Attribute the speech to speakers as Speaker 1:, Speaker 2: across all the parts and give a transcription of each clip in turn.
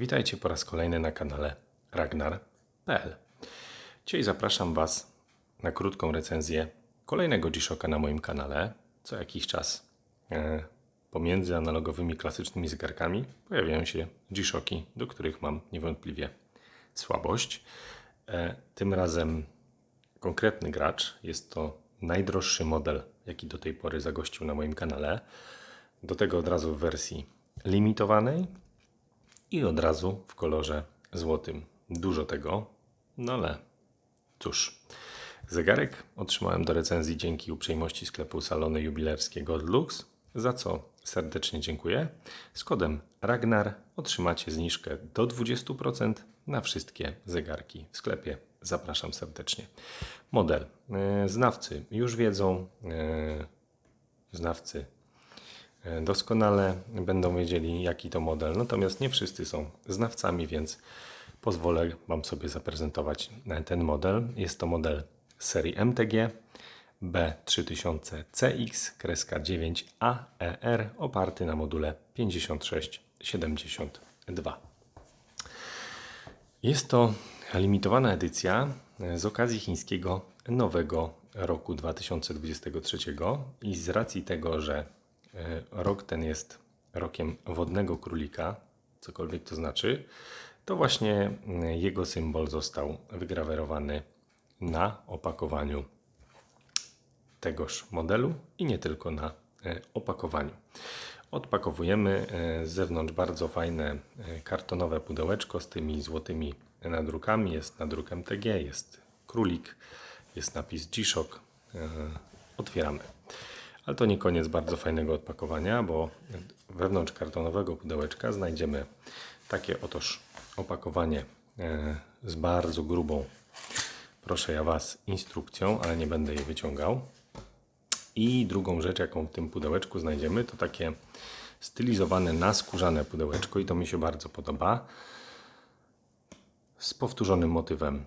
Speaker 1: Witajcie po raz kolejny na kanale Ragnar.pl. Dzisiaj zapraszam Was na krótką recenzję kolejnego G-Shocka na moim kanale. Co jakiś czas e, pomiędzy analogowymi klasycznymi zegarkami pojawiają się G-Shocki, do których mam niewątpliwie słabość. E, tym razem konkretny gracz. Jest to najdroższy model, jaki do tej pory zagościł na moim kanale. Do tego od razu w wersji limitowanej i od razu w kolorze złotym. Dużo tego, no ale cóż. Zegarek otrzymałem do recenzji dzięki uprzejmości sklepu salony jubilerskiego Lux, za co serdecznie dziękuję. Z kodem Ragnar otrzymacie zniżkę do 20% na wszystkie zegarki w sklepie. Zapraszam serdecznie. Model. E, Znawcy już wiedzą, e, znawcy doskonale będą wiedzieli, jaki to model. Natomiast nie wszyscy są znawcami, więc pozwolę Wam sobie zaprezentować e, ten model. Jest to model serii MTG B3000CX kreska 9AER oparty na module 5672. Jest to limitowana edycja e, z okazji chińskiego nowego roku 2023 i z racji tego, że e, rok ten jest rokiem wodnego królika, cokolwiek to znaczy, to właśnie mm, jego symbol został wygrawerowany na opakowaniu tegoż modelu i nie tylko na e, opakowaniu. Odpakowujemy e, z zewnątrz bardzo fajne e, kartonowe pudełeczko z tymi złotymi nadrukami. Jest nadruk MTG, jest królik, jest napis G-Shock. Otwieramy. Ale to nie koniec bardzo fajnego odpakowania, bo wewnątrz kartonowego pudełeczka znajdziemy takie otoż opakowanie z bardzo grubą, proszę ja Was, instrukcją, ale nie będę jej wyciągał. I drugą rzecz, jaką w tym pudełeczku znajdziemy, to takie stylizowane na skórzane pudełeczko i to mi się bardzo podoba. Z powtórzonym motywem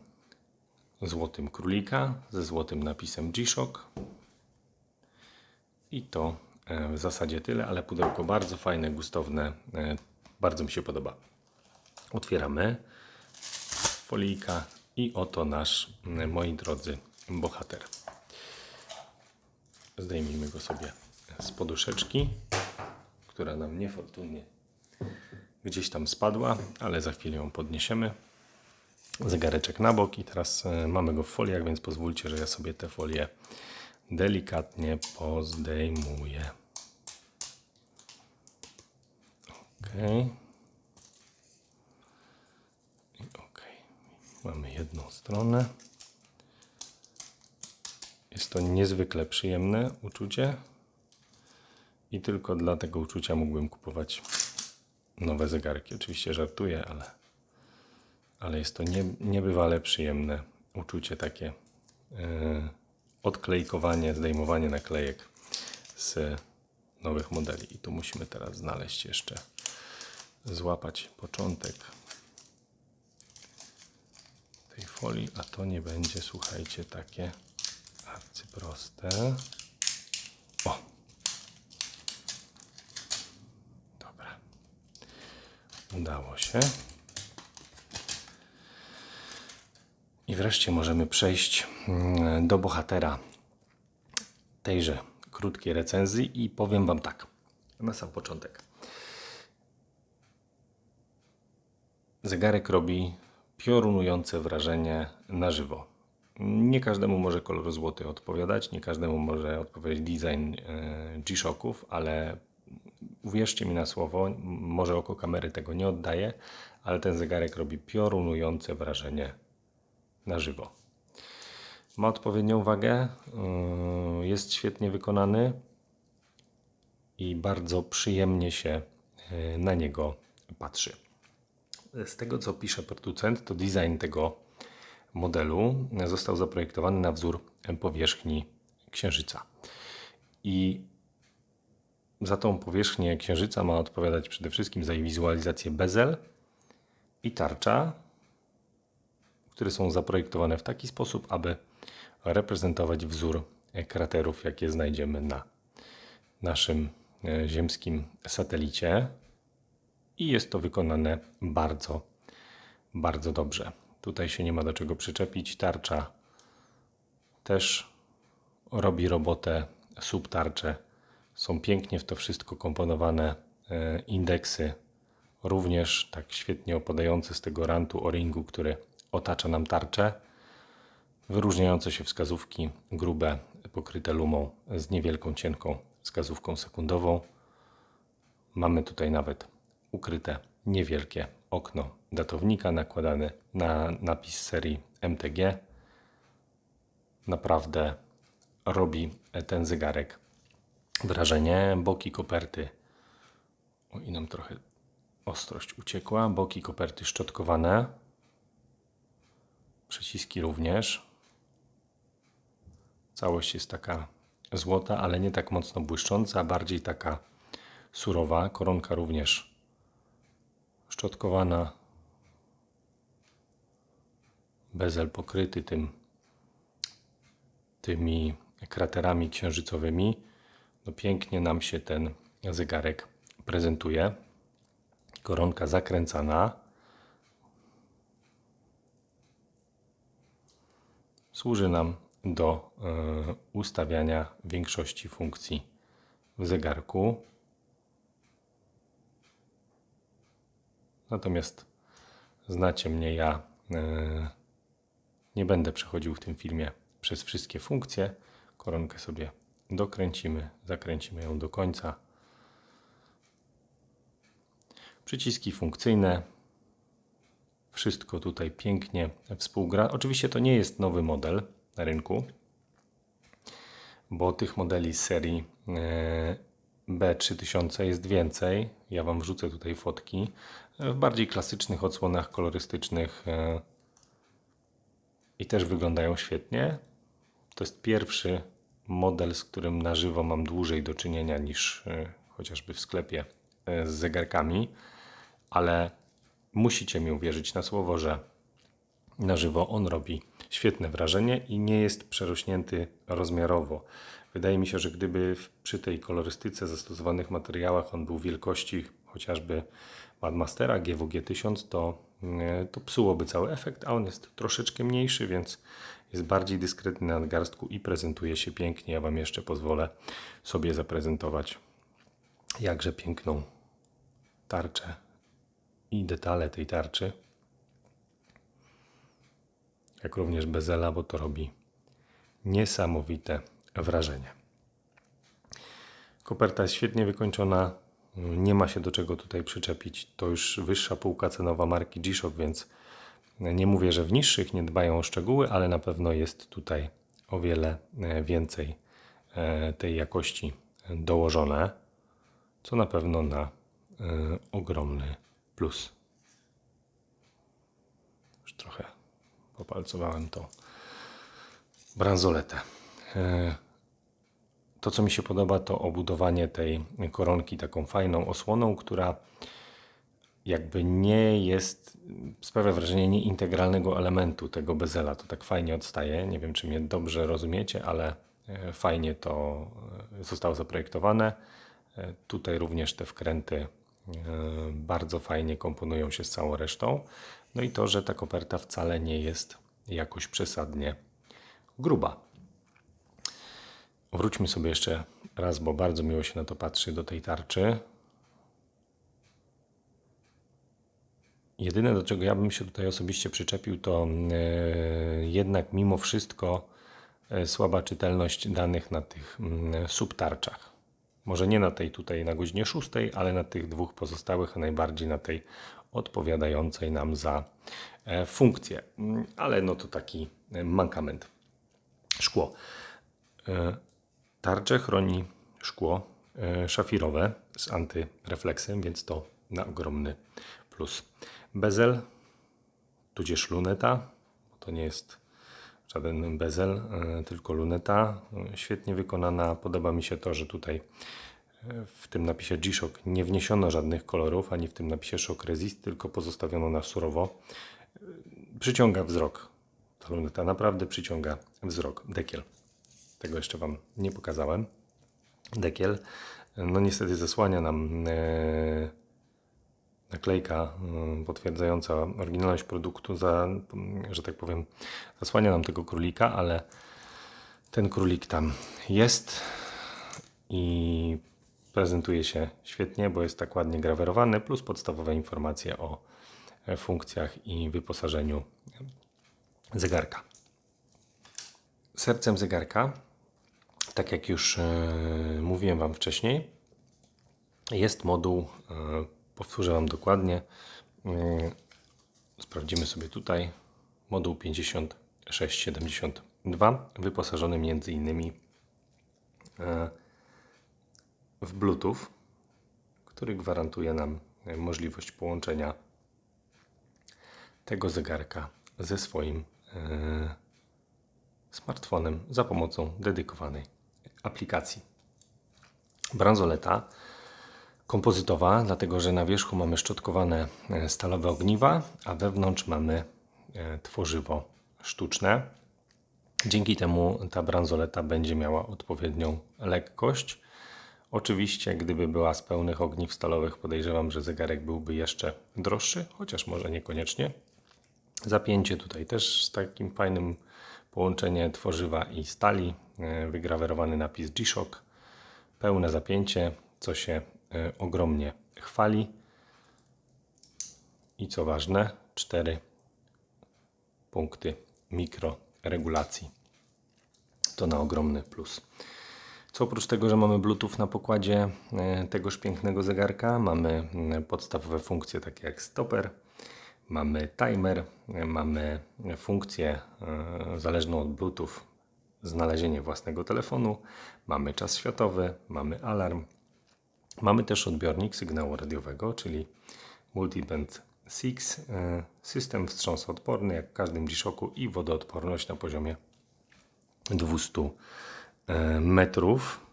Speaker 1: złotym królika, ze złotym napisem G-Shock. I to e, w zasadzie tyle, ale pudełko bardzo fajne, gustowne, e, bardzo mi się podoba. Otwieramy folijka i oto nasz, moi drodzy, bohater. Zdejmijmy go sobie z poduszeczki, która nam niefortunnie gdzieś tam spadła, ale za chwilę ją podniesiemy. Zegareczek na bok i teraz e, mamy go w foliach, więc pozwólcie, że ja sobie te folie delikatnie pozdejmuję. Ok. Ok. Mamy jedną stronę. Jest to niezwykle przyjemne uczucie i tylko dla tego uczucia mógłbym kupować nowe zegarki. Oczywiście żartuję, ale, ale jest to nie, niebywale przyjemne uczucie takie yy, odklejkowanie, zdejmowanie naklejek z nowych modeli. I tu musimy teraz znaleźć jeszcze, złapać początek tej folii, a to nie będzie, słuchajcie, takie arcyproste. O! Dobra. Udało się. I wreszcie możemy przejść mm, do bohatera tejże krótkiej recenzji i powiem Wam tak, na sam początek. Zegarek robi piorunujące wrażenie na żywo. Nie każdemu może kolor złoty odpowiadać, nie każdemu może odpowiadać design e, G-Shocków, ale uwierzcie mi na słowo, może oko kamery tego nie oddaje, ale ten zegarek robi piorunujące wrażenie na żywo. Ma odpowiednią wagę, e, jest świetnie wykonany i bardzo przyjemnie się e, na niego patrzy. Z tego co pisze producent, to design tego modelu został zaprojektowany na wzór powierzchni Księżyca. I za tą powierzchnię Księżyca ma odpowiadać przede wszystkim za jej wizualizację bezel i tarcza, które są zaprojektowane w taki sposób, aby reprezentować wzór kraterów, jakie znajdziemy na naszym e, ziemskim satelicie. i jest to wykonane bardzo, bardzo dobrze. Tutaj się nie ma do czego przyczepić. Tarcza też robi robotę, subtarcze są pięknie w to wszystko komponowane e, indeksy, również tak świetnie opadające z tego rantu o-ringu, który otacza nam tarczę. Wyróżniające się wskazówki grube, pokryte lumą z niewielką, cienką wskazówką sekundową. Mamy tutaj nawet ukryte niewielkie okno datownika nakładane na napis serii MTG. Naprawdę robi ten zegarek wrażenie. Boki koperty, o i nam trochę ostrość uciekła. Boki koperty szczotkowane. Przyciski również. Całość jest taka złota, ale nie tak mocno błyszcząca, bardziej taka surowa. Koronka również szczotkowana. Bezel pokryty tym, tymi kraterami księżycowymi. No pięknie nam się ten zegarek prezentuje. Koronka zakręcana. Służy nam do y, ustawiania większości funkcji w zegarku. Natomiast znacie mnie, ja y, nie będę przechodził w tym filmie przez wszystkie funkcje. Koronkę sobie dokręcimy, zakręcimy ją do końca. Przyciski funkcyjne. Wszystko tutaj pięknie współgra. Oczywiście to nie jest nowy model na rynku, bo tych modeli serii e, B3000 jest więcej. Ja Wam wrzucę tutaj fotki w bardziej klasycznych odsłonach kolorystycznych e, i też wyglądają świetnie. To jest pierwszy model, z którym na żywo mam dłużej do czynienia niż e, chociażby w sklepie z zegarkami, ale musicie mi uwierzyć na słowo, że na żywo on robi świetne wrażenie i nie jest przerośnięty rozmiarowo. Wydaje mi się, że gdyby przy tej kolorystyce zastosowanych materiałach on był wielkości chociażby Madmastera GWG 1000, to, e, to psułoby cały efekt, a on jest troszeczkę mniejszy, więc jest bardziej dyskretny na nadgarstku i prezentuje się pięknie. Ja Wam jeszcze pozwolę sobie zaprezentować jakże piękną tarczę i detale tej tarczy jak również bezela, bo to robi niesamowite wrażenie. Koperta jest świetnie wykończona, nie ma się do czego tutaj przyczepić. To już wyższa półka cenowa marki G-Shock, więc nie mówię, że w niższych nie dbają o szczegóły, ale na pewno jest tutaj o wiele e, więcej e, tej jakości dołożone, co na pewno na e, ogromny plus. Już trochę popalcowałem to bransoletę. E, to, co mi się podoba, to obudowanie tej koronki taką fajną osłoną, która jakby nie jest, sprawia wrażenie nieintegralnego elementu tego bezela. To tak fajnie odstaje. Nie wiem, czy mnie dobrze rozumiecie, ale e, fajnie to e, zostało zaprojektowane. Tutaj również te wkręty bardzo fajnie komponują się z całą resztą. No i to, że ta koperta wcale nie jest jakoś przesadnie gruba. Wróćmy sobie jeszcze raz, bo bardzo miło się na to patrzy do tej tarczy. Jedyne, do czego ja bym się tutaj osobiście przyczepił, to e, jednak mimo wszystko e, słaba czytelność danych na tych mm, subtarczach. Może nie na tej tutaj na godzinie 6, ale na tych dwóch pozostałych, a najbardziej na tej odpowiadającej nam za e, funkcję. Mm, ale no to taki e, mankament. Szkło. E, tarcze chroni szkło szafirowe z antyrefleksem, więc to na ogromny plus. Bezel, tudzież luneta, bo to nie jest żaden bezel, tylko luneta. Świetnie wykonana. Podoba mi się to, że tutaj w tym napisie G-Shock nie wniesiono żadnych kolorów, ani w tym napisie Shock Resist, tylko pozostawiono na surowo. Przyciąga wzrok. Ta luneta naprawdę przyciąga wzrok. Dekiel. Tego jeszcze Wam nie pokazałem. Dekiel. No niestety zasłania nam e, naklejka y, potwierdzająca oryginalność produktu, za, że tak powiem, zasłania nam tego królika, ale ten królik tam jest i prezentuje się świetnie, bo jest tak ładnie grawerowany, plus podstawowe informacje o e, funkcjach i wyposażeniu zegarka. Sercem zegarka, tak jak już e, mówiłem Wam wcześniej, jest moduł, e, powtórzę Wam dokładnie, e, sprawdzimy sobie tutaj, moduł 5672, wyposażony między innymi e, w Bluetooth, który gwarantuje nam możliwość połączenia tego zegarka ze swoim e, smartfonem za pomocą dedykowanej aplikacji. Bransoleta kompozytowa, dlatego że na wierzchu mamy szczotkowane e, stalowe ogniwa, a wewnątrz mamy e, tworzywo sztuczne. Dzięki temu ta bransoleta będzie miała odpowiednią lekkość. Oczywiście, gdyby była z pełnych ogniw stalowych, podejrzewam, że zegarek byłby jeszcze droższy, chociaż może niekoniecznie. Zapięcie tutaj też z takim fajnym połączenie tworzywa i stali, e, wygrawerowany napis G-Shock, pełne zapięcie, co się ogromnie chwali. I co ważne, cztery punkty mikroregulacji. To na ogromny plus. Co oprócz tego, że mamy Bluetooth na pokładzie e, tegoż pięknego zegarka, mamy mm, podstawowe funkcje takie jak stoper, mamy timer, e, mamy funkcję e, zależną od Bluetooth, znalezienie własnego telefonu, mamy czas światowy, mamy alarm, mamy też odbiornik sygnału radiowego, czyli Multiband 6, e, system wstrząsoodporny jak w każdym G-Shocku i wodoodporność na poziomie 200 e, metrów.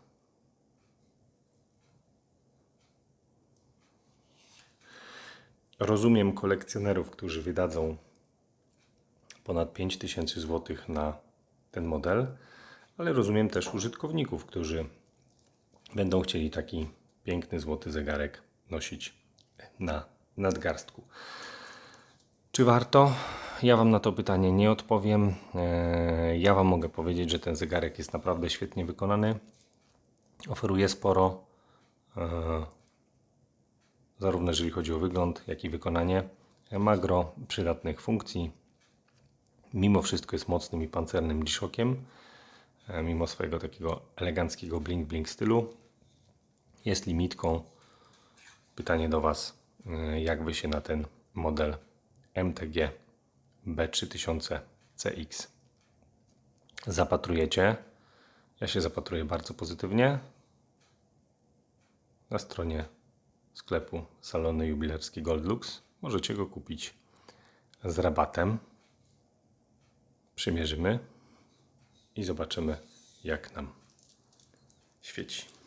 Speaker 1: Rozumiem kolekcjonerów, którzy wydadzą ponad 5000 zł na ten model, ale rozumiem też użytkowników, którzy będą chcieli taki piękny złoty zegarek nosić na nadgarstku. Czy warto? Ja Wam na to pytanie nie odpowiem. Eee, Ja Wam mogę powiedzieć, że ten zegarek jest naprawdę świetnie wykonany. Oferuje sporo, eee, zarówno jeżeli chodzi o wygląd, jak i wykonanie. Ma gro przydatnych funkcji. Mimo wszystko jest mocnym i pancernym G-Shockiem, e, mimo swojego takiego eleganckiego bling-bling stylu. Jest limitką. Pytanie do Was, e, jak Wy się na ten model MTG B3000 CX zapatrujecie? Ja się zapatruję bardzo pozytywnie. Na stronie sklepu Salony Jubilerski Goldlux możecie go kupić z rabatem. Przymierzymy i zobaczymy, jak nam świeci.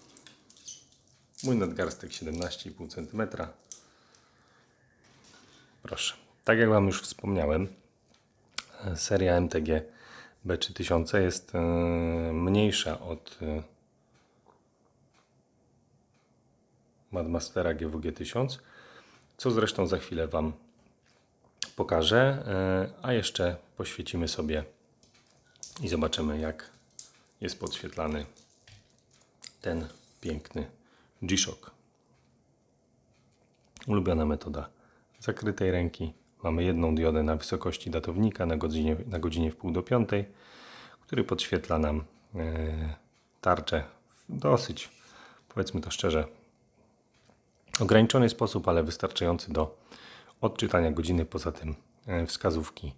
Speaker 1: Mój nadgarstek 17,5 cm. Proszę. Tak jak Wam już wspomniałem, e, seria MTG B3000 jest e, mniejsza od e, Madmastera GWG 1000, co zresztą za chwilę Wam pokażę, a jeszcze poświecimy sobie i zobaczymy jak jest podświetlany ten piękny G-Shock. Ulubiona metoda zakrytej ręki. Mamy jedną diodę na wysokości datownika na godzinie, na godzinie w pół do piątej, który podświetla nam e, tarczę w dosyć, powiedzmy to szczerze, ograniczony sposób, ale wystarczający do odczytania godziny. Poza tym e, wskazówki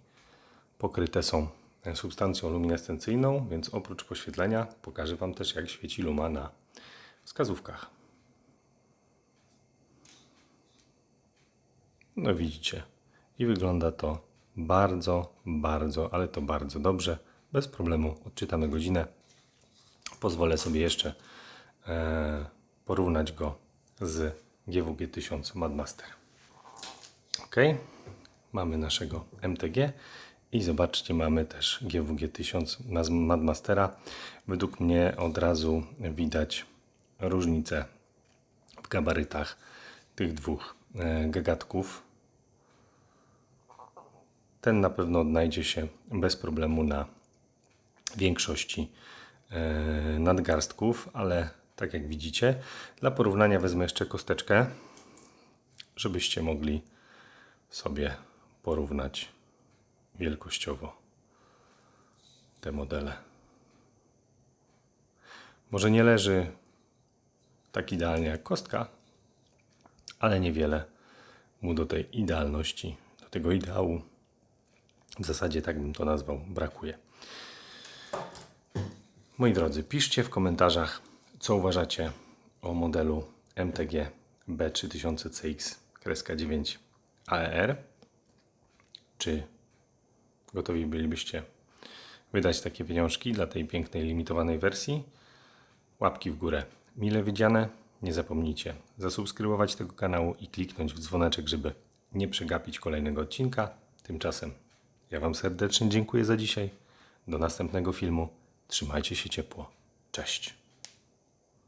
Speaker 1: pokryte są e, substancją luminescencyjną, więc oprócz poświetlenia pokażę Wam też jak świeci luma na wskazówkach. No widzicie. I wygląda to bardzo, bardzo, ale to bardzo dobrze. Bez problemu odczytamy godzinę. Pozwolę sobie jeszcze e, porównać go z GWG 1000 Madmaster. Ok, mamy naszego MTG i zobaczcie, mamy też GWG 1000 na Madmastera. Według mnie od razu widać różnicę w gabarytach tych dwóch e, gagatków. Ten na pewno odnajdzie się bez problemu na większości e, nadgarstków, ale tak jak widzicie, dla porównania wezmę jeszcze kosteczkę, żebyście mogli sobie porównać wielkościowo te modele. Może nie leży tak idealnie jak kostka, ale niewiele mu do tej idealności, do tego ideału, w zasadzie tak bym to nazwał, brakuje. Moi drodzy, piszcie w komentarzach, co uważacie o modelu MTG B3000CX 9AER. Czy gotowi bylibyście wydać takie pieniążki dla tej pięknej, limitowanej wersji? Łapki w górę mile widziane. Nie zapomnijcie zasubskrybować tego kanału i kliknąć w dzwoneczek, żeby nie przegapić kolejnego odcinka. Tymczasem ja Wam serdecznie dziękuję za dzisiaj. Do następnego filmu. Trzymajcie się ciepło. Cześć.